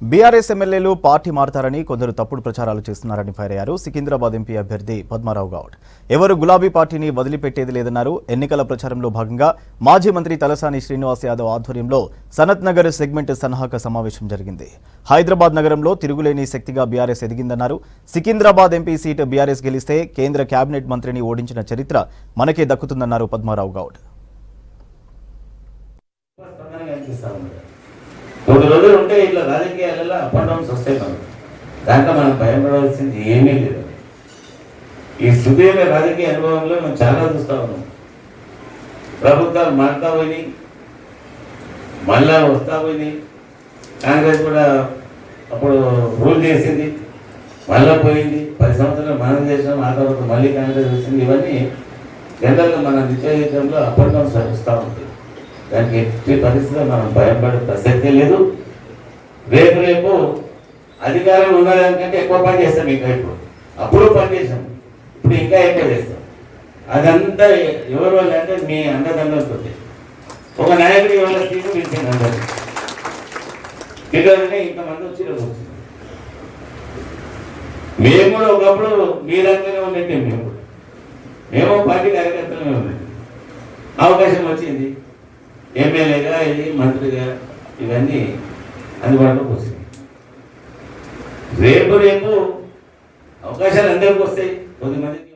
BRS ఎమ్మెల్యేలు party మారతారని కొందరు తప్పుడు ప్రచారాలు చేస్తున్నారని ఫైర్ అయ్యారు. సికింద్రాబాద్ ఎంపీ అభ్యర్థి పద్మారావు గౌడ్. ఎవరు గులాబీ పార్టీని వదిలిపెట్టేది లేదన్నారు. ఎన్నికల ప్రచారంలో భాగంగా మాజీ మంత్రి తలసాని శ్రీనివాస్ యాదవ్ ఆధ్వర్యంలో సనత్ నగర్ సెగ్మెంట్ సన్నాహక సమావేశం జరిగింది. హైదరాబాద్ నగరంలో తిరుగులేని శక్తిగా బీఆర్ఎస్ ఎదిగిందన్నారు. సికింద్రాబాద్ ఎంపీ సీటు బీఆర్ఎస్ గెలిస్తే కేంద్ర కేబినెట్ మంత్రిని ఓడించిన చరిత్ర మనకే దక్కుతుందన్నారు పద్మారావు గౌడ్. మూడు రోజులు ఉంటే ఇట్లా రాజకీయాలలో అప్ అండ్ డౌన్స్ వస్తాయి మనం దాంట్లో మనం భయపడవలసింది ఏమీ లేదు. ఈ సుదీర్ఘ రాజకీయ అనుభవంలో మనం చాలా చూస్తూ ఉన్నాం. ప్రభుత్వాలు మారుతా పోయినాయి. మళ్ళా వస్తా పోయినాయి. కాంగ్రెస్ కూడా అప్పుడు రూల్ చేసింది. మళ్ళా పోయింది. పది సంవత్సరాలు మనం చేసినాం. ఆ తర్వాత మళ్ళీ కాంగ్రెస్ వచ్చింది. ఇవన్నీ జనరల్గా మన నిత్య జీవితంలో అప్ అండ్ డౌన్స్ వస్తూ ఉంటుంది దానికి ఎట్టి పరిస్థితిలో మనం భయపడే ప్రసక్తే లేదు. రేపు రేపు అధికారం ఉన్నదానికంటే ఎక్కువ పని చేస్తాం ఇంకా ఇప్పుడు. అప్పుడు పని చేసాం ఇప్పుడు ఇంకా ఎక్కువ చేస్తాం. అదంతా ఎవరు వాళ్ళు అంటే మీ అండదండలతో. ఒక నాయకుడు ఎవరి తీసి పిలిచింది అందరు పిల్లలంటే ఇంతమంది వచ్చి ఈరోజు వచ్చింది మేము కూడా ఒకప్పుడు మీ రంగంలో మేము. మేము పార్టీ కార్యకర్తలమే ఉన్నాం అవకాశం వచ్చింది. ఎమ్మెల్యేగా ఇది మంత్రిగా ఇవన్నీ అందుబాటులోకి వచ్చినాయి రేపు రేపు అవకాశాలు అందరికీ వస్తాయి. కొద్దిమందికి